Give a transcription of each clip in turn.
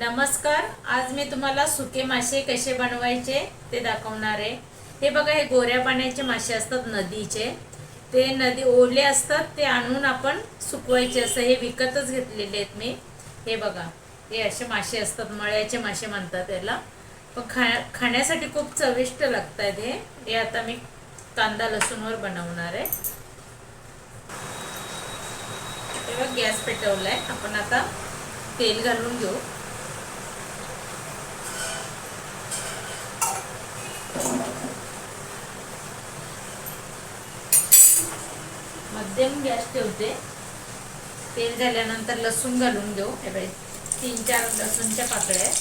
नमस्कार आज मी तुम्हाला सुके मासे कसे बनवायचे ते दाखवणार आहे. हे बघा हे गोऱ्या पाण्याचे मासे असतात नदीचे. ते नदी ओले असतात ते आणून आपण सुकवायचे. असं हे विकतच घेतलेले आहेत मी. हे बघा हे असे मासे असतात मळ्याचे मासे म्हणतात त्याला पण खा खाण्यासाठी खूप चविष्ट लागत आहेत हे. हे आता मी कांदा लसूणवर बनवणार आहे. तेव्हा गॅस पेटवलाय. आपण आता तेल घालून घेऊ. मध्यम गॅस ठेवते. तेल झाल्यानंतर लसूण घालून घेऊ हे बाई तीन चार लसूणच्या पाकळ्या आहेत.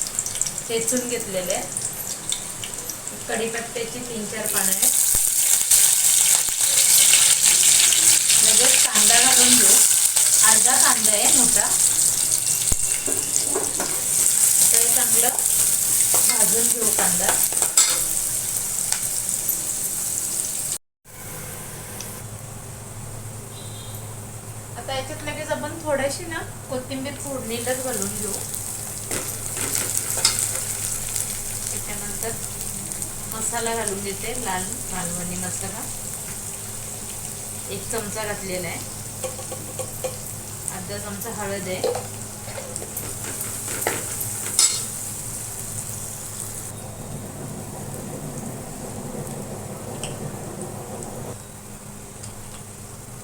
ठेचून घेतलेल्या आहेत. कढीपत्त्याची तीन चार पानं आहेत. लगेच कांदा घालून घेऊ अर्धा कांदा आहे मोठा. ते चांगलं भाजून घेऊ कांदा. आता याच्यात लगेच आपण थोडीशी ना कोथिंबीर फोडणीलाच घालून घेऊ. त्याच्यानंतर मसाला घालून देते लाल मालवणी मसाला. एक चमचा घातलेला आहे. अर्धा चमचा हळद आहे.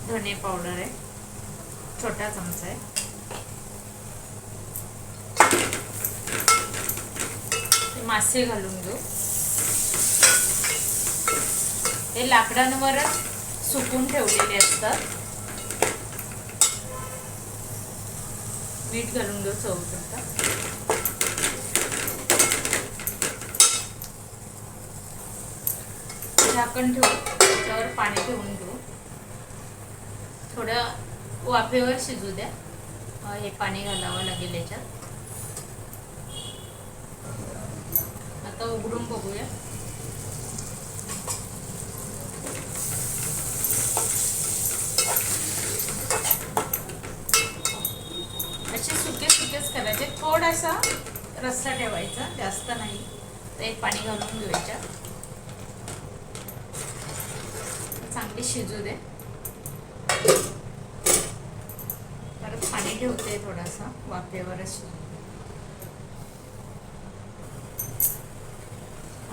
धने पावडर आहे. छोटा चमचा आहे. मासे घालून घेऊ. हे लाकडांवरच सुकून ठेवलेले असतात. मीठ घालून घेऊ चव झाकण ठेवू त्याच्यावर पाणी ठेवून घेऊ. थोडं वाफेवर शिजू द्या. हे पाणी घालावं लागेल याच्यात. आता उघडून बघूया. असे सुके सुकेच करायचे. थोडासा रस्सा ठेवायचा जास्त नाही. तर एक पाणी घालून घ्यायच्या चांगली शिजू दे. पाणी ठेवते थोडासा वाफेवरच.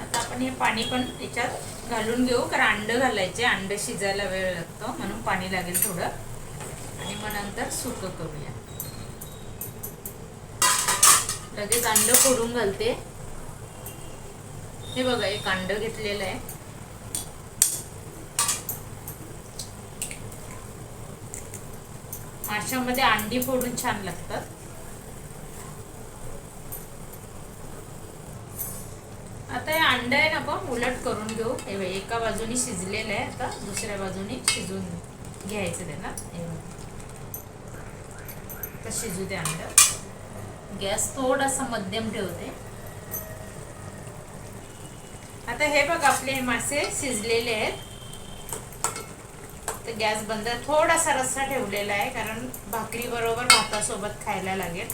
आता आपण हे पाणी पण याच्यात घालून घेऊ कारण अंड घालायचे अंड शिजायला वेळ लागतो म्हणून पाणी लागेल थोडं. आणि मग नंतर सुकं करूया. लगेच अंड फोडून घालते. हे बघा एक अंड घेतलेलं आहे. माशामध्ये अंडी फोडून छान लागतात. आता हे अंड आहे ना आपण उलट करून घेऊ. हे एका बाजूनी शिजलेलं आहे आता दुसऱ्या बाजूनी शिजून घ्यायचं त्याला. हे आता शिजू दे अंड. गॅस थोडासा मध्यम ठेवते. आता हे बघ आपले मासे शिजलेले आहेत. तर गॅस बंद. थोडासा रस्सा ठेवलेला आहे कारण भाकरी बरोबर भातासोबत खायला लागेल.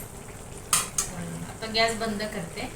आता गॅस बंद करते.